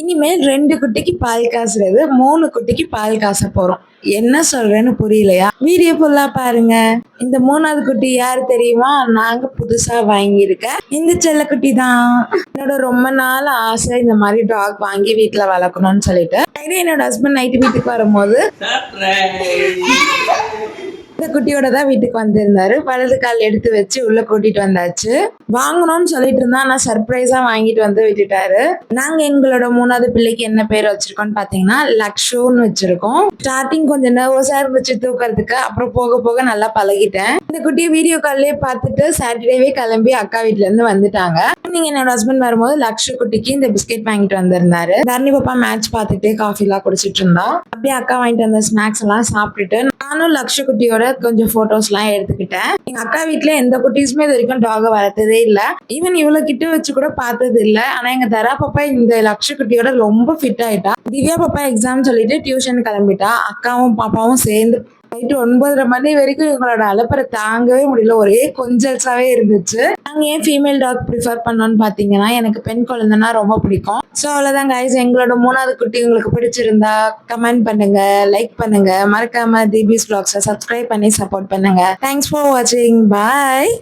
இனிமேல் ரெண்டு குட்டிக்கு பால் காசுறது மூணு குட்டிக்கு பால் காச போறோம். என்ன சொல்றேன்னு புரியலையா? வீடியோ ஃபுல்லா பாருங்க. இந்த மூணாவது குட்டி யார் தெரியுமா? நாங்க புதுசா வாங்கியிருக்க. இந்த செல்லக்குட்டி தான். என்னோட ரொம்ப நாள் ஆசை இந்த மாதிரி டாக் வாங்கி வீட்டுல வளர்க்கணும்னு சொல்லிட்டு. என்னோட ஹஸ்பண்ட் நைட்டு வீட்டுக்கு வரும்போது இந்த குட்டியோட தான் வீட்டுக்கு வந்திருந்தாரு. வலது கால் எடுத்து வச்சு உள்ள கூட்டிட்டு வந்தாச்சு. வாங்கணும்னு சொல்லிட்டு இருந்தா நான் சர்ப்ரைஸா வாங்கிட்டு வந்து விட்டுட்டாரு. நாங்க எங்களோட மூணாவது பிள்ளைக்கு என்ன பேர் வச்சிருக்கோம்னு பாத்தீங்கன்னா லக்ஷோன்னு வச்சிருக்கோம். ஸ்டார்டிங் கொஞ்சம் நர்வஸா இருந்துச்சு தூக்கறதுக்கு. அப்புறம் போக போக நல்லா பழகிட்டேன். இந்த குட்டியை வீடியோ கால்லயே பார்த்துட்டு சாட்டர்டேவே கிளம்பி அக்கா வீட்ல இருந்து வந்துட்டாங்க. நீங்க என்னோட ஹஸ்பண்ட் வரும்போது லக்ஷு குட்டிக்கு இந்த பிஸ்கெட் வாங்கிட்டு வந்திருந்தாரு. தர்ணி பாப்பா மேட்ச் பார்த்துட்டு காஃபி எல்லாம் குடிச்சிட்டு இருந்தா. அப்படியே அக்கா வாங்கிட்டு வந்த ஸ்நாக்ஸ் எல்லாம் சாப்பிட்டுட்டு நானும் லக்ஷ குட்டியோட கொஞ்சம் போட்டோஸ் எல்லாம் எடுத்துக்கிட்டேன். எங்க அக்கா வீட்ல எந்த குட்டீஸுமே இது வரைக்கும் டாக வளர்த்ததே இல்ல. ஈவன் இவ்வளவு கிட்ட வச்சு கூட பார்த்தது இல்ல. ஆனா எங்க தரா பாப்பா இந்த லக்ஷ குட்டியோட ரொம்ப ஃபிட் ஆயிட்டா. திவ்யா பாப்பா எக்ஸாம் சொல்லிட்டு டியூஷன் கிளம்பிட்டா. அக்காவும் பாப்பாவும் சேர்ந்து நைட்டு ஒன்பதரை மணி வரைக்கும் இவங்களோட அலப்பறை தாங்கவே முடியல. ஒரே கொஞ்சல்ஸாவே இருந்துச்சு. நாங்கள் ஏன் ஃபீமேல் டாக் ப்ரிஃபர் பண்ணோன்னு பார்த்தீங்கன்னா எனக்கு பெண் குழந்தைன்னா ரொம்ப பிடிக்கும். ஸோ அவ்வளோதான் கைஸ் எங்களோட மூணாவது குட்டி உங்களுக்கு பிடிச்சிருந்தா கமெண்ட் பண்ணுங்க லைக் பண்ணுங்க. மறக்காம தீபிஸ் பிளாக்ஸை சப்ஸ்கிரைப் பண்ணி சப்போர்ட் பண்ணுங்க. தேங்க்ஸ் ஃபார் வாட்சிங் பாய்